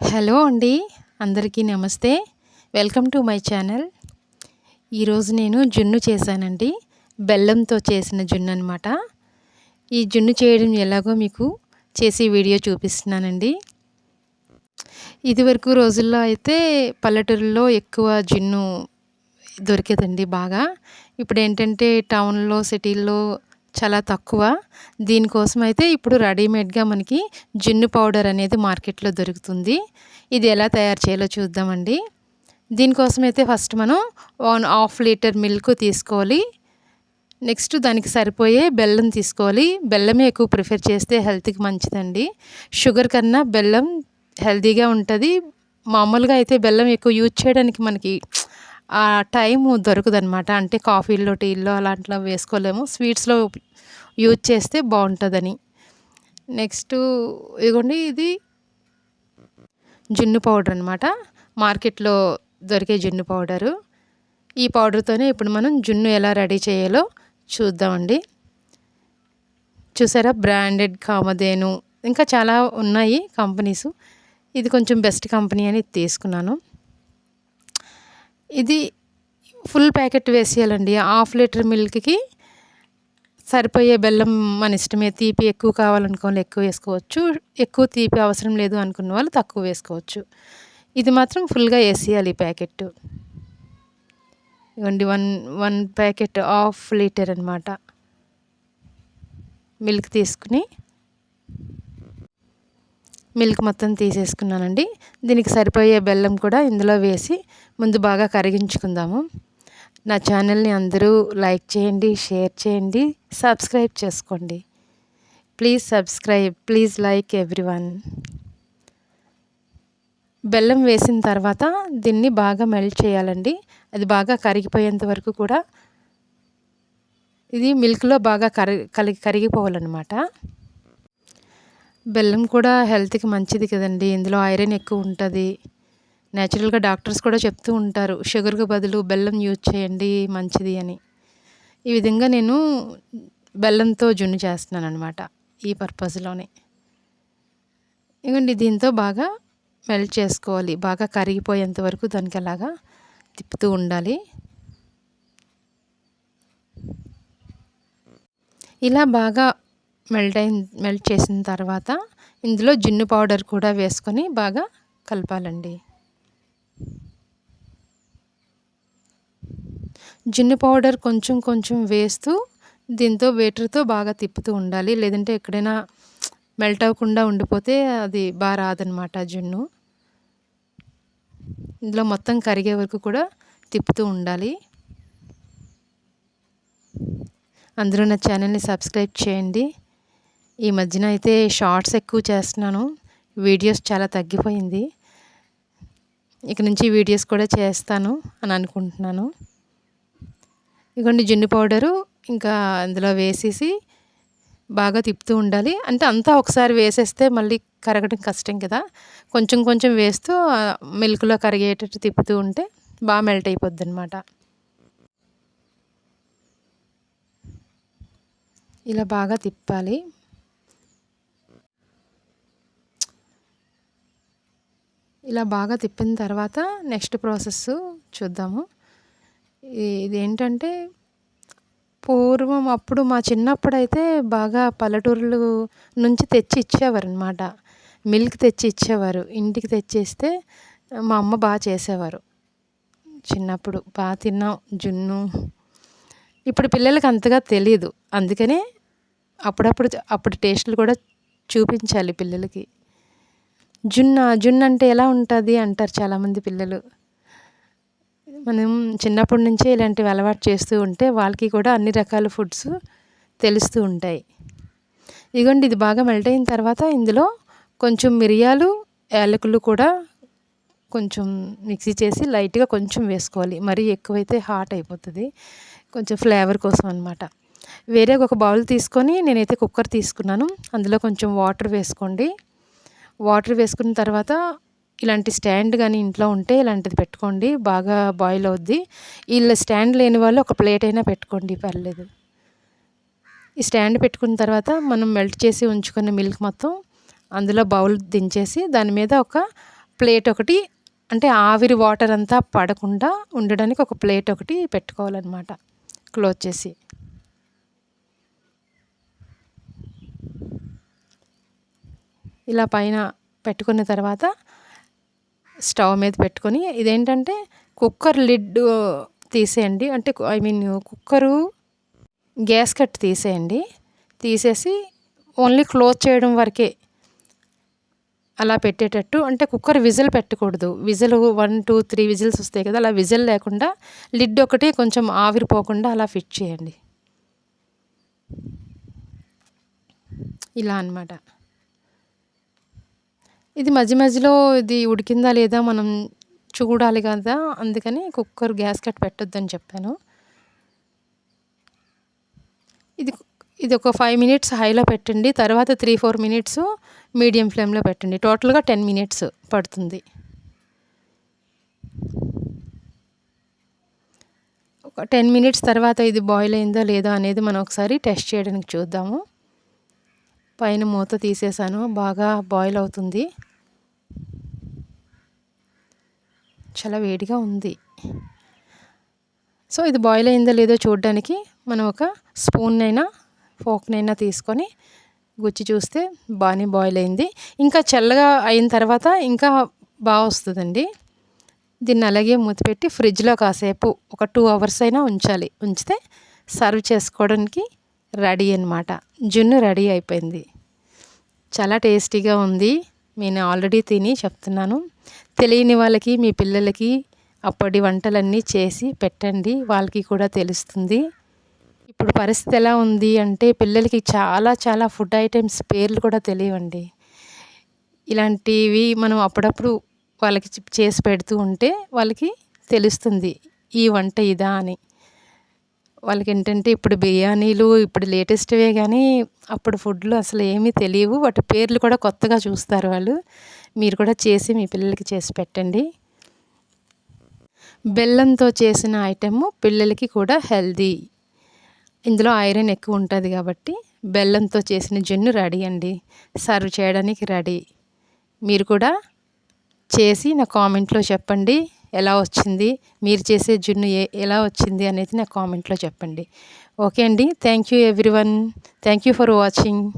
Hello అండి అందరికీ నమస్తే. Welcome to my channel. ఈరోజు నేను జున్ను చేశానండి. బెల్లంతో చేసిన జున్ను అనమాట ఈ జున్ను చేయడం ఎలాగో మీకు చేసి వీడియో చూపిస్తున్నానండి. ఇదివరకు రోజుల్లో అయితే పల్లెటూరులో ఎక్కువ జున్ను దొరికేదండి బాగా. ఇప్పుడు ఏంటంటే టౌన్లో సిటీల్లో చాలా తక్కువ. దీనికోసం అయితే ఇప్పుడు రెడీమేడ్గా మనకి జున్ను పౌడర్ అనేది మార్కెట్లో దొరుకుతుంది. ఇది ఎలా తయారు చేయాలో చూద్దామండి. దీనికోసం అయితే ఫస్ట్ మనం వన్ హాఫ్ లీటర్ మిల్క్ తీసుకోవాలి. నెక్స్ట్ దానికి సరిపోయే బెల్లం తీసుకోవాలి. బెల్లమే ఎక్కువ ప్రిఫర్ చేస్తే హెల్త్కి మంచిదండి. షుగర్ కన్నా బెల్లం హెల్తీగా ఉంటుంది. మామూలుగా అయితే బెల్లం ఎక్కువ యూజ్ చేయడానికి మనకి ఆ టైం దొరకదనమాట అంటే కాఫీల్లో టీల్లో అలాంటిలో వేసుకోలేము. స్వీట్స్లో యూజ్ చేస్తే బాగుంటుందని. నెక్స్ట్ ఇదిగోండి ఇది జున్ను పౌడర్ అనమాట మార్కెట్లో దొరికే జున్ను పౌడరు. ఈ పౌడర్తోనే ఇప్పుడు మనం జున్ను ఎలా రెడీ చేయాలో చూద్దామండి. చూసారా? బ్రాండెడ్ కామధేను. ఇంకా చాలా ఉన్నాయి కంపెనీస్. ఇది కొంచెం బెస్ట్ కంపెనీ అని తీసుకున్నాను. ఇది ఫుల్ ప్యాకెట్ వేసేయాలండి. హాఫ్ లీటర్ మిల్క్కి సరిపోయే బెల్లం మన ఇష్టమే. తీపి ఎక్కువ కావాలనుకోవాలి ఎక్కువ వేసుకోవచ్చు. ఎక్కువ తీపి అవసరం లేదు అనుకున్న వాళ్ళు తక్కువ వేసుకోవచ్చు. ఇది మాత్రం ఫుల్గా వేసేయాలి ఈ ప్యాకెట్. ఇవ్వండి one one packet half litre అనమాట మిల్క్ తీసుకుని మిల్క్ మొత్తం తీసేసుకున్నానండి. దీనికి సరిపోయే బెల్లం కూడా ఇందులో వేసి ముందు బాగా కరిగించుకుందాము. నా ఛానల్ని అందరూ లైక్ చేయండి షేర్ చేయండి సబ్స్క్రైబ్ చేసుకోండి. Please subscribe please like everyone. బెల్లం వేసిన తర్వాత దీన్ని బాగా మెల్ట్ చేయాలండి. అది బాగా కరిగిపోయేంత వరకు కూడా ఇది మిల్క్లో బాగా కరి కలిగి కరిగిపోవాలన్నమాట. బెల్లం కూడా హెల్త్కి మంచిది కదండి. ఇందులో ఐరన్ ఎక్కువ ఉంటుంది. న్యాచురల్గా డాక్టర్స్ కూడా చెప్తూ ఉంటారు. షుగర్కి బదులు బెల్లం యూజ్ చేయండి మంచిది అని. ఈ విధంగా నేను బెల్లంతో జున్ను చేస్తున్నాను అనమాట ఈ పర్పస్లోనే. ఇవ్వండి దీంతో బాగా మెల్ట్ చేసుకోవాలి. బాగా కరిగిపోయేంత వరకు దానికి అలాగా తిప్పుతూ ఉండాలి. ఇలా బాగా మెల్ట్ అయిన మెల్ట్ చేసిన తర్వాత ఇందులో జిన్ను పౌడర్ కూడా వేసుకొని బాగా కలపాలండి. జిన్ను పౌడర్ కొంచెం కొంచెం వేస్తూ దీంతో వేటర్తో బాగా తిప్పుతూ ఉండాలి. లేదంటే ఎక్కడైనా మెల్ట్ అవ్వకుండా ఉండిపోతే అది బాగా రాదనమాట జున్ను. ఇందులో మొత్తం కరిగే వరకు కూడా తిప్పుతూ ఉండాలి. అందరూ నా ఛానల్ని సబ్స్క్రైబ్ చేయండి. ఈ మధ్యన అయితే షార్ట్స్ ఎక్కువ చేస్తున్నాను. వీడియోస్ చాలా తగ్గిపోయింది. ఇక నుంచి వీడియోస్ కూడా చేస్తాను అని అనుకుంటున్నాను. ఇదిగోండి జున్ను పౌడరు ఇంకా అందులో వేసేసి బాగా తిప్పుతూ ఉండాలి. అంటే అంతా ఒకసారి వేసేస్తే మళ్ళీ కరగడం కష్టం కదా. కొంచెం కొంచెం వేస్తూ మిల్క్లో కరిగేటట్టు తిప్పుతూ ఉంటే బాగా మెల్ట్ అయిపోద్ది అనమాట ఇలా బాగా తిప్పాలి. ఇలా బాగా తిప్పిన తర్వాత నెక్స్ట్ ప్రాసెస్ చూద్దాము. ఇదేంటంటే పూర్వం అప్పుడు మా చిన్నప్పుడు అయితే బాగా పల్లెటూరులు నుంచి తెచ్చి ఇచ్చేవారు అనమాట మిల్క్ తెచ్చి ఇచ్చేవారు. ఇంటికి తెచ్చిస్తే మా అమ్మ బాగా చేసేవారు. చిన్నప్పుడు బాగా తిన్నాం. జున్ను. ఇప్పుడు పిల్లలకి అంతగా తెలియదు అందుకనే అప్పుడప్పుడు అప్పుడు టేస్ట్లు కూడా చూపించాలి పిల్లలకి. జున్న జున్ను అంటే ఎలా ఉంటుంది అంటారు చాలామంది పిల్లలు. మనం చిన్నప్పటి నుంచే ఇలాంటివి అలవాటు చేస్తూ ఉంటే వాళ్ళకి కూడా అన్ని రకాల ఫుడ్స్ తెలుస్తూ ఉంటాయి. ఇదిగోండి ఇది బాగా మెల్ట్ అయిన తర్వాత ఇందులో కొంచెం మిరియాలు యాలకులు కూడా కొంచెం మిక్సీ చేసి లైట్గా కొంచెం వేసుకోవాలి. మరీ ఎక్కువైతే హాట్ అయిపోతుంది. కొంచెం ఫ్లేవర్ కోసం అనమాట వేరే ఒక బౌల్ తీసుకొని నేనైతే కుక్కర్ తీసుకున్నాను. అందులో కొంచెం వాటర్ వేసుకోండి. వాటర్ వేసుకున్న తర్వాత ఇలాంటి స్టాండ్ కానీ ఇంట్లో ఉంటే ఇలాంటిది పెట్టుకోండి బాగా బాయిల్ అవుద్ది. వీళ్ళ స్టాండ్ లేని వాళ్ళు ఒక ప్లేట్ అయినా పెట్టుకోండి పర్లేదు. ఈ స్టాండ్ పెట్టుకున్న తర్వాత మనం మెల్ట్ చేసి ఉంచుకున్న మిల్క్ మొత్తం అందులో బౌల్ దించేసి దాని మీద ఒక ప్లేట్ ఒకటి అంటే ఆవిరి వాటర్ అంతా పడకుండా ఉండడానికి ఒక ప్లేట్ ఒకటి పెట్టుకోవాలన్నమాట. క్లోజ్ చేసి. ఇలా పైన పెట్టుకున్న తర్వాత స్టవ్ మీద పెట్టుకొని ఇదేంటంటే కుక్కర్ లిడ్ తీసేయండి. అంటే I mean cooker gas cut తీసేయండి. తీసేసి ఓన్లీ క్లోజ్ చేయడం వరకే అలా పెట్టేటట్టు. అంటే కుక్కర్ విజిల్ పెట్టకూడదు. Whistle one two three whistles వస్తాయి కదా అలా విజిల్ లేకుండా లిడ్ ఒకటి కొంచెం ఆవిరిపోకుండా అలా ఫిట్ చేయండి. ఇలా అనమాట ఇది మధ్య మధ్యలో ఇది ఉడికిందా లేదా మనం చూడాలి కదా అందుకని కుక్కర్ గ్యాస్ కట్ పెట్టొద్దని చెప్పాను. ఇది ఇది ఒక ఫైవ్ మినిట్స్ హైలో పెట్టండి తర్వాత త్రీ ఫోర్ మినిట్స్ మీడియం ఫ్లేమ్లో పెట్టండి. టోటల్గా టెన్ మినిట్స్ పడుతుంది. ఒక టెన్ మినిట్స్ తర్వాత ఇది బాయిల్ అయిందో లేదో అనేది మనం ఒకసారి టెస్ట్ చేయడానికి చూద్దాము. పైన మూత తీసేసాను బాగా బాయిల్ అవుతుంది. చాలా వేడిగా ఉంది. సో ఇది బాయిల్ అయిందో లేదో చూడడానికి మనం ఒక స్పూన్ అయినా ఫోక్నైనా తీసుకొని గుచ్చి చూస్తే బాగానే బాయిల్ అయింది. ఇంకా చల్లగా అయిన తర్వాత ఇంకా బాగా వస్తుందండి. దీన్ని అలాగే మూతిపెట్టి ఫ్రిడ్జ్లో కాసేపు ఒక టూ అవర్స్ అయినా ఉంచాలి. ఉంచితే సర్వ్ చేసుకోవడానికి రెడీ అనమాట జున్ను రెడీ అయిపోయింది. చాలా టేస్టీగా ఉంది. నేను ఆల్రెడీ తిని చెప్తున్నాను. తెలియని వాళ్ళకి మీ పిల్లలకి అప్పటి వంటలన్నీ చేసి పెట్టండి. వాళ్ళకి కూడా తెలుస్తుంది. ఇప్పుడు పరిస్థితి ఎలా ఉంది అంటే పిల్లలకి చాలా చాలా ఫుడ్ ఐటమ్స్ పేర్లు కూడా తెలియవండి. ఇలాంటివి మనం అప్పుడప్పుడు వాళ్ళకి చేసి పెడుతూ ఉంటే వాళ్ళకి తెలుస్తుంది ఈ వంట ఇదా అని. వాళ్ళకి ఏంటంటే ఇప్పుడు బిర్యానీలు ఇప్పుడు లేటెస్ట్వే కానీ అప్పుడు ఫుడ్లు అసలు ఏమీ తెలియవు. వాటి పేర్లు కూడా కొత్తగా చూస్తారు వాళ్ళు. మీరు కూడా చేసి మీ పిల్లలకి చేసి పెట్టండి. బెల్లంతో చేసిన ఐటెము పిల్లలకి కూడా హెల్దీ. ఇందులో ఐరన్ ఎక్కువ ఉంటుంది కాబట్టి బెల్లంతో చేసిన జున్ను రెడీ అండి. సర్వ్ చేయడానికి రెడీ. మీరు కూడా చేసి నా కామెంట్లో చెప్పండి. ఎలా వచ్చింది? మీరు చేసే జున్ను ఏ ఎలా వచ్చింది అనేది నా కామెంట్లో చెప్పండి. ఓకే అండి. Thank you everyone. Thank you for watching.